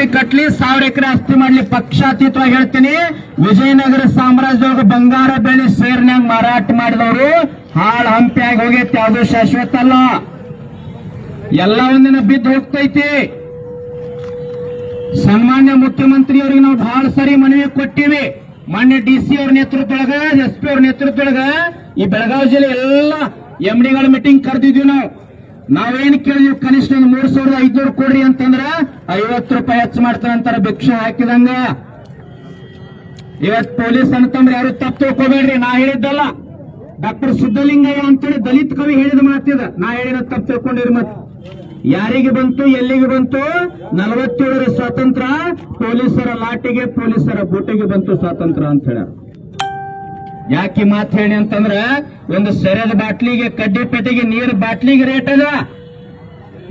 Factory ಕಟ್ಲಿ, ಸಾವಿರ ಎಕರೆ ಆಸ್ತಿ ಮಾಡ್ಲಿ ಪಕ್ಷಾತೀತವಾಗಿ ಹೇಳ್ತೀನಿ. ವಿಜಯನಗರ ಸಾಮ್ರಾಜ್ಯದೊಳಗೆ ಬಂಗಾರ ಬೆಳೆ ಸೇರ್ನ್ಯಾಗ ಮಾರಾಟ ಮಾಡಿದವರು ಹಾಳ ಹಂಪಿಯಾಗಿ ಹೋಗೈತಿ, ಯಾವುದು ಶಾಶ್ವತ ಅಲ್ಲ. ಎಲ್ಲ ಒಂದಿನ ಬಿದ್ದು ಹೋಗ್ತೈತಿ. ಸನ್ಮಾನ್ಯ ಮುಖ್ಯಮಂತ್ರಿಯವರಿಗೆ ನಾವು ಬಹಳ ಸರಿ ಮನವಿ ಕೊಟ್ಟಿವಿ. ಮಾನ್ಯ ಡಿ ಸಿ ಅವ್ರ ನೇತೃತ್ವದೊಳಗ, ಎಸ್ ಪಿ ಅವ್ರ ನೇತೃತ್ವದೊಳಗ ಈ ಬೆಳಗಾವಿ ಜಿಲ್ಲೆ ಎಲ್ಲ ಎಂ ಡಿಗಳ ಮೀಟಿಂಗ್ ಕರೆದಿದ್ವಿ ನಾವು. ನಾವೇನ್ ಕೇಳಿದ್ವಿ, ಕನಿಷ್ಠ ಒಂದು ಮೂರ್ ಸಾವಿರದ ಐದ್ನೂರು ಕೊಡ್ರಿ ಅಂತಂದ್ರ ಐವತ್ತು ರೂಪಾಯಿ ಹೆಚ್ಚು ಮಾಡ್ತಾರೆ ಅಂತಾರ, ಭಿಕ್ಷೆ ಹಾಕಿದಂಗ. ಇವತ್ ಪೊಲೀಸ್ ಅಂತಂದ್ರೆ ಯಾರು ತಪ್ಪು ತಿಳ್ಕೊಬೇಡ್ರಿ, ನಾ ಹೇಳಿದ್ದಲ್ಲ. ಡಾಕ್ಟರ್ ಸಿದ್ದಲಿಂಗಯ್ಯ ಅಂತೇಳಿ ದಲಿತ ಕವಿ ಹೇಳಿದ ಮಾತಿದ. ನಾ ಹೇಳಿದ ತಪ್ಪು ತಿಳ್ಕೊಂಡಿರಿ ಮತ್ತೆ. ಯಾರಿಗೆ ಬಂತು, ಎಲ್ಲಿಗೆ ಬಂತು? ನಲವತ್ತೇಳರ ಸ್ವಾತಂತ್ರ್ಯ, ಪೊಲೀಸರ ಲಾಟಿಗೆ ಪೊಲೀಸರ ಬೂಟಿಗೆ ಬಂತು ಸ್ವಾತಂತ್ರ್ಯ ಅಂತ ಹೇಳ ಯಾಕೆ ಮಾತು ಹೇಳಿ ಅಂತಂದ್ರ, ಒಂದು ಸೆರೆದ ಬಾಟ್ಲಿಗೆ, ಕಡ್ಡಿ ಪೆಟ್ಟಿಗೆ, ನೀರು ಬಾಟ್ಲಿಗೆ ರೇಟ್ ಅದ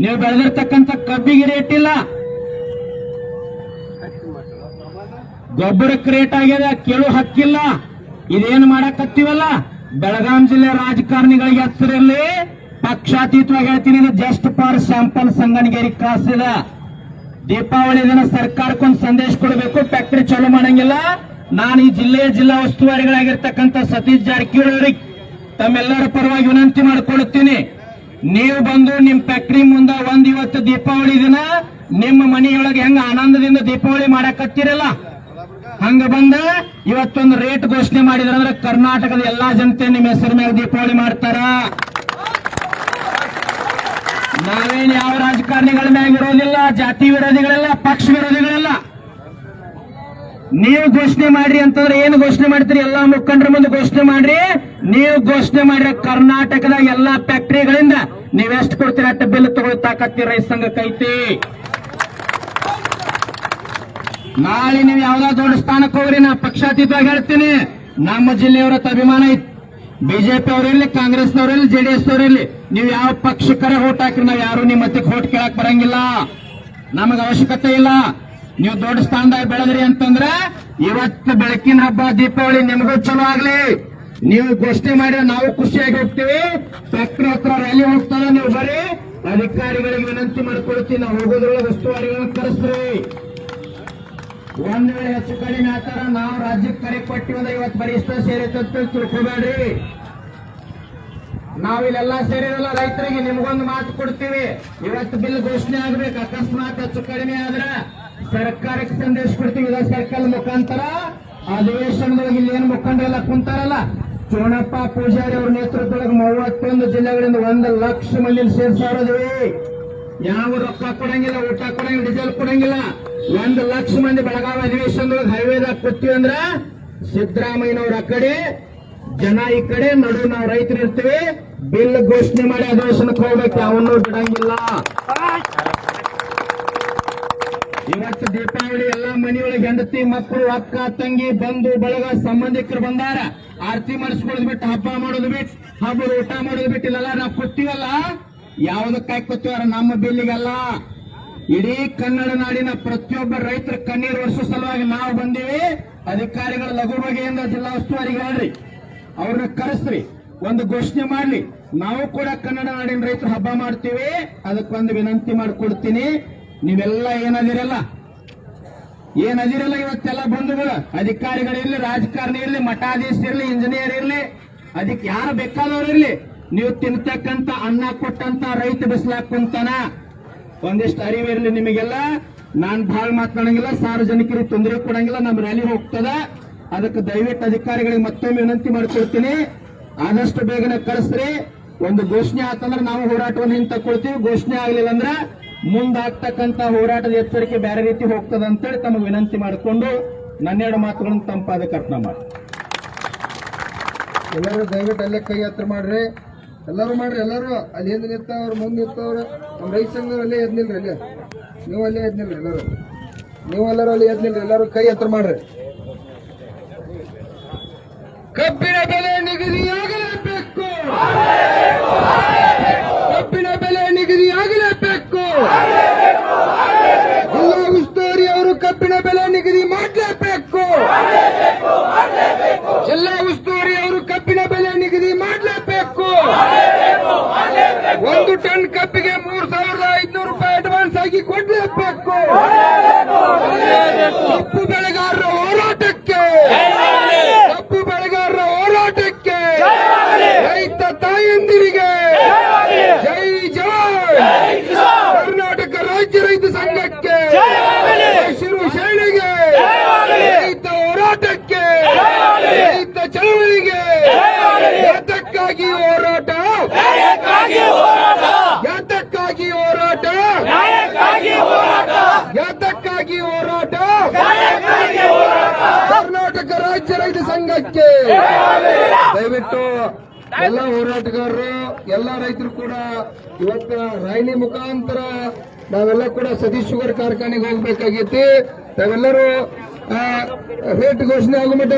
ನೀವು ಬೆಳೆದಿರ್ತಕ್ಕಂಥ ಕಬ್ಬಿಗೆ ರೇಟ್ ಇಲ್ಲ. ಗೊಬ್ಬರಕ್ಕೆ ರೇಟ್ ಆಗ್ಯದ, ಕೇಳು ಹಕ್ಕಿಲ್ಲ. ಇದೇನು ಮಾಡಕತ್ತೀವಲ್ಲ? ಬೆಳಗಾಂ ಜಿಲ್ಲೆ ರಾಜಕಾರಣಿಗಳಿಗೆ ಹೆಸರಲ್ಲಿ ಪಕ್ಷಾತೀತವಾಗಿ ಹೇಳ್ತೀನಿ, ಇದು just for sample Sanganageri cross ಇದ. ದೀಪಾವಳಿ ದಿನ ಸರ್ಕಾರಕ್ಕೊಂದು ಸಂದೇಶ ಕೊಡಬೇಕು ಫ್ಯಾಕ್ಟರಿ ಚಾಲೂ ಮಾಡಂಗಿಲ್ಲ. ನಾನು ಈ ಜಿಲ್ಲೆಯ ಜಿಲ್ಲಾ ಉಸ್ತುವಾರಿಗಳಾಗಿರ್ತಕ್ಕಂಥ ಸತೀಶ್ ಜಾರಕಿಹೊಳಿ ಅವರಿಗೆ ತಮ್ಮೆಲ್ಲರ ಪರವಾಗಿ ವಿನಂತಿ ಮಾಡಿಕೊಳ್ಳುತ್ತೀನಿ ನೀವು ಬಂದು ನಿಮ್ ಫ್ಯಾಕ್ಟರಿ ಮುಂದ ಒಂದ್ ಇವತ್ತು ದೀಪಾವಳಿ ದಿನ, ನಿಮ್ಮ ಮನೆಯೊಳಗೆ ಹೆಂಗ ಆನಂದದಿಂದ ದೀಪಾವಳಿ ಮಾಡಕತ್ತೀರಲ್ಲ? ಹಂಗ ಬಂದ ಇವತ್ತೊಂದು ರೇಟ್ ಘೋಷಣೆ ಮಾಡಿದ್ರ ಅಂದ್ರೆ ಕರ್ನಾಟಕದ ಎಲ್ಲಾ ಜನತೆ ನಿಮ್ಮ ಹೆಸರು ಮೇಲೆ ದೀಪಾವಳಿ ಮಾಡ್ತಾರ. ನಾವೇನ್ ಯಾವ ರಾಜಕಾರಣಿಗಳ ಮ್ಯಾಗ ಇರೋದಿಲ್ಲ, ಜಾತಿ ವಿರೋಧಿಗಳೆಲ್ಲ, ಪಕ್ಷ ವಿರೋಧಿಗಳೆಲ್ಲ. ನೀವು ಘೋಷಣೆ ಮಾಡ್ರಿ ಅಂತಂದ್ರೆ ಏನು ಘೋಷಣೆ ಮಾಡ್ತೀರಿ? ಎಲ್ಲಾ ಮುಖಂಡರ ಮುಂದೆ ಘೋಷಣೆ ಮಾಡ್ರಿ. ನೀವು ಘೋಷಣೆ ಮಾಡ್ರಿ ಕರ್ನಾಟಕದ ಎಲ್ಲಾ ಫ್ಯಾಕ್ಟರಿಗಳಿಂದ ನೀವೆಷ್ಟು ಕೊಡ್ತೀರ? ಅಟ್ಟ ಬಿಲ್ ತಗೊಳ್ ತಾಕತ್ತಿ ರೈತ ಸಂಘಕ್ಕೆ ಐತಿ. ನಾಳೆ ನೀವು ಯಾವ್ದಾದ್ರು ದೊಡ್ಡ ಸ್ಥಾನಕ್ಕೆ ಹೋಗ್ರಿ, ನಾ ಪಕ್ಷಾತೀತವಾಗಿ ಹೇಳ್ತೀನಿ. ನಮ್ಮ ಜಿಲ್ಲೆಯವರ ಅಭಿಮಾನ ಐತಿ. ಬಿಜೆಪಿ ಅವರಿರ್ಲಿ ಕಾಂಗ್ರೆಸ್ನವರಿರ್ಲಿ ಜೆಡಿಎಸ್ ಅವರಿರ್ಲಿ ನೀವು ಯಾವ ಪಕ್ಷಕ್ಕರ ಓಟ್ ಹಾಕ್ರಿ, ನಾವು ಯಾರು ನಿಮ್ಮ ಮತ್ತಕ್ಕೆ ಓಟ್ ಕೇಳಕ್ ಬರಂಗಿಲ್ಲ. ನಮಗೆ ಅವಶ್ಯಕತೆ ಇಲ್ಲ. ನೀವು ದೊಡ್ಡ ಸ್ಥಾನದಾಗ ಬೆಳೆದ್ರಿ ಅಂತಂದ್ರ, ಇವತ್ತು ಬೆಳಕಿನ ಹಬ್ಬ, ದೀಪಾವಳಿ ನಿಮಗೂ ಚಲೋ ಆಗ್ಲಿ. ನೀವು ಘೋಷಣೆ ಮಾಡಿದ್ರೆ ನಾವು ಖುಷಿಯಾಗಿ ಹೋಗ್ತೀವಿ. ಫ್ಯಾಕ್ಟ್ರಿ ಹತ್ರ ರ್ಯಾಲಿ ಹೋಗ್ತಾ ನೀವು ಬರೀ ಅಧಿಕಾರಿಗಳಿಗೆ ವಿನಂತಿ ಮಾಡ್ಕೊಳ್ತೀವಿ, ನಾವು ಹೋಗೋದ್ರೊಳಗೆ ಉಸ್ತುವಾರಿಗಳನ್ನ ಕರೆಸ್ರಿ. ಒಂದ್ ವೇಳೆ ಹೆಚ್ಚು ಕಡಿಮೆ ಆತರ ನಾವು ರಾಜ್ಯಕ್ಕೆ ಕರೆ ಕೊಟ್ಟಿವಂದ್ರೆ ಇವತ್ತು ಬರೀ ಇಷ್ಟ ಸೇರೈತೆ ಅಂತ ತಿಳ್ಕೊಬೇಡ್ರಿ. ನಾವಿಲ್ಲೆಲ್ಲ ಸೇರಿರಲ್ಲ, ರೈತರಿಗೆ ನಿಮ್ಗೊಂದು ಮಾತು ಕೊಡ್ತೀವಿ. ಇವತ್ತು ಬಿಲ್ ಘೋಷಣೆ ಆಗ್ಬೇಕು, ಅಕಸ್ಮಾತ್ ಹೆಚ್ಚು ಕಡಿಮೆ ಆದ್ರ ಸರ್ಕಾರಕ್ಕೆ ಸಂದೇಶ ಕೊಡ್ತೀವಿ. ಇದ ಸರ್ಕಲ್ ಮುಖಾಂತರ ಅಧಿವೇಶನದೊಳಗೆ ಇಲ್ಲಿ ಏನ್ ಮುಖಂಡರೆಲ್ಲ ಕುಂತಾರಲ್ಲ? ಚೋಣಪ್ಪ ಪೂಜಾರಿ ಅವ್ರ ನೇತೃತ್ವದೊಳಗೆ ಮೂವತ್ತೊಂದು ಜಿಲ್ಲೆಗಳಿಂದ ಒಂದು ಲಕ್ಷ ಮಂದಿ ಸೇರ್ಸಾರದಿವಿ ಯಾವ ರೊಕ್ಕ ಕೊಡಂಗಿಲ್ಲ, ಊಟ ಕೊಡಂಗಿಲ್ಲ, ಡೀಸೆಲ್ ಕೊಡಂಗಿಲ್ಲ. ಒಂದು ಲಕ್ಷ ಮಂದಿ ಬೆಳಗಾವಿ ಅಧಿವೇಶನದೊಳಗೆ ಹೈವೇದಾಗ ಕೊಡ್ತೀವಿ ಅಂದ್ರ ಸಿದ್ದರಾಮಯ್ಯನವ್ರ ಆ ಕಡೆ, ಜನ ಈ ಕಡೆ, ನಡು ನಾವು ರೈತರು ಇರ್ತೀವಿ. ಬಿಲ್ ಘೋಷಣೆ ಮಾಡಿ ಅಧಿವೇಶನಕ್ಕೆ ಹೋಗ್ಬೇಕು, ಯಾವನ್ನೂ ಬಿಡಂಗಿಲ್ಲ. ಇವತ್ತು ದೀಪಾವಳಿ ಎಲ್ಲಾ ಮನೆಯೊಳಗೆ ಹೆಂಡತಿ ಮಕ್ಕಳು ಅಕ್ಕ, ತಂಗಿ, ಬಂಧು, ಬಳಗ, ಸಂಬಂಧಿಕರು ಬಂದಾರ. ಆರತಿ ಮಾಡಿಸ್ಕೊಳ್ಳೋದು ಬಿಟ್ಟು, ಹಬ್ಬ ಮಾಡೋದು ಬಿಟ್ಟು ಹಬ್ಬದ ಊಟ ಮಾಡೋದು ಬಿಟ್ಟು, ಇಲ್ಲೆಲ್ಲ ನಾವು ಕೂತೀವಲ್ಲ. ಯಾವ್ದಕ್ಕಾಗಿ ಕೂತೀವಾರ ನಮ್ಮ ಬಿಲ್ಲಿಗಲ್ಲ? ಇಡೀ ಕನ್ನಡ ನಾಡಿನ ಪ್ರತಿಯೊಬ್ಬ ರೈತರ ಕಣ್ಣೀರು ವರ್ಷ ಸಲುವಾಗಿ ನಾವು ಬಂದೀವಿ. ಅಧಿಕಾರಿಗಳು ಲಘು ಬಗೆಯಿಂದ ಜಿಲ್ಲಾ ಉಸ್ತುವಾರಿಗೆ ಹೇಳ್ರಿ. ಅವ್ರನ್ನ ಕರೆಸ್ರಿ. ಒಂದು ಘೋಷಣೆ ಮಾಡ್ಲಿ. ನಾವು ಕೂಡ ಕನ್ನಡ ನಾಡಿನ ರೈತರು ಹಬ್ಬ ಮಾಡ್ತೀವಿ. ಅದಕ್ಕೊಂದು ವಿನಂತಿ ಮಾಡಿಕೊಡ್ತೀನಿ. ನೀವೆಲ್ಲ ಏನದಿರಲ್ಲ? ಏನದಿರಲ್ಲ ಇವತ್ತೆಲ್ಲ ಬಂಧುಗಳು? ಅಧಿಕಾರಿಗಳಿರ್ಲಿ ರಾಜಕಾರಣಿ ಇರ್ಲಿ ಮಠಾಧೀಶ ಇರ್ಲಿ ಇಂಜಿನಿಯರ್ ಇರ್ಲಿ, ಅದಕ್ಕೆ ಯಾರು ಬೇಕಾದವ್ರು ಇರ್ಲಿ? ನೀವು ತಿನ್ತಕ್ಕಂತ ಅನ್ನ ಕೊಟ್ಟಂತ ರೈತ ಬಿಸ್ಲಾಕ್ ಕುಂತಾನ? ಒಂದಿಷ್ಟು ಅರಿವಿರ್ಲಿ ನಿಮಗೆಲ್ಲ. ನಾನ್ ಬಹಳ ಮಾತನಾಡಂಗಿಲ್ಲ ಸಾರ್ವಜನಿಕರಿಗೆ ತೊಂದರೆ ಕೊಡಂಗಿಲ್ಲ ನಮ್ಮ ರ್ಯಾಲಿ ಹೋಗ್ತದ. ಅದಕ್ಕೆ ದಯವಿಟ್ಟು ಅಧಿಕಾರಿಗಳಿಗೆ ಮತ್ತೊಮ್ಮೆ ವಿನಂತಿ ಮಾಡ್ಕೊಳ್ತೀನಿ. ಆದಷ್ಟು ಬೇಗನೆ ಕಳಿಸ್ರಿ. ಒಂದು ಘೋಷಣೆ ಆತಂದ್ರೆ ನಾವು ಹೋರಾಟವನ್ನು ಹಿಂದೆ ತಕೊಳ್ತೀವಿ ಘೋಷಣೆ ಆಗ್ಲಿಲ್ಲ ಅಂದ್ರೆ ಮುಂದಾಗ್ತಕ್ಕಂತ ಹೋರಾಟದ ಎಚ್ಚರಿಕೆ ಬೇರೆ ರೀತಿ ಹೋಗ್ತದ ಅಂತೇಳಿ ತಮಗೆ ವಿನಂತಿ ಮಾಡಿಕೊಂಡು ನನ್ನೆರಡು ಮಾತುಗಳನ್ನು ತಂಪಾದ ಕರ್ಪಣ ಮಾಡಿ. ಎಲ್ಲರೂ ದಯವಿಟ್ಟು ಅಲ್ಲೇ ಕೈ ಹತ್ರ ಮಾಡ್ರಿ. ಎಲ್ಲರೂ ಮಾಡ್ರಿ, ಎಲ್ಲರೂ. ಅಲ್ಲಿ ಹಿಂದೆ ನಿಂತವ್ರು, ಮುಂದೆ ನಿಂತವ್ರು. ನಮ್ಮ ರೈತ ಸಂಘದವ್ರು ಅಲ್ಲೇ ಎದ್ನಿಲ್ರಿ, ಅಲ್ಲೇ. ನೀವು ಅಲ್ಲೇ ಎದ್ನಿಲ್ರಿ, ಎಲ್ಲರೂ. ನೀವು ಎಲ್ಲರೂ ಅಲ್ಲಿ ಎದ್ನಿಲ್ರಿ, ಎಲ್ಲರೂ ಕೈ ಹತ್ರ ಮಾಡ್ರಿ. ಕಬ್ಬಿನ ಬೆಲೆ ನಿಗದಿಯಾಗಲೇಬೇಕು ಕಬ್ಬಿನ ಬೆಲೆ ನಿಗದಿಯಾಗಲೇಬೇಕು ಜಿಲ್ಲಾ ಉಸ್ತುವಾರಿ ಅವರು ಕಬ್ಬಿನ ಬೆಲೆ ನಿಗದಿ ಮಾಡಲೇಬೇಕು ಜಿಲ್ಲಾ ಉಸ್ತುವಾರಿ ಅವರು ಕಬ್ಬಿನ ಬೆಲೆ ನಿಗದಿ ಮಾಡಲೇಬೇಕು ಒಂದು ಟನ್ ಕಬ್ಬಿಗೆ ಮೂರ್ ಸಾವಿರದ ಐದ್ನೂರು ರೂಪಾಯಿ ಅಡ್ವಾನ್ಸ್ ಆಗಿ ಕೊಡಲೇಬೇಕು ರಾಜ್ಯ ರೈತ ಸಂಘಕ್ಕೆ ಶಿರು ಶೈಲಿಗೆ ರೈತ ಹೋರಾಟಕ್ಕೆ ರೈತ ಚಳವಳಿಗೆ ಯಾತಕ್ಕಾಗಿ ಹೋರಾಟ ಯಾತಕ್ಕಾಗಿ ಹೋರಾಟ. ಯಾತಕ್ಕಾಗಿ ಹೋರಾಟ? ಕರ್ನಾಟಕ ರಾಜ್ಯ ರೈತ ಸಂಘಕ್ಕೆ. ದಯವಿಟ್ಟು ಎಲ್ಲ ಹೋರಾಟಗಾರರು ಎಲ್ಲ ರೈತರು ಕೂಡ ಇವತ್ತ ರಾಯಲಿ ಮುಖಾಂತರ ನಾವೆಲ್ಲ ಕೂಡ ಸತೀಶ್ ಶುಗರ್ ಕಾರ್ಖಾನೆಗೆ ಹೋಗ್ಬೇಕಾಗೈತಿ. ತಾವೆಲ್ಲರೂ ರೇಟ್ ಘೋಷಣೆ ಆಗೋ ಮಟ್ಟ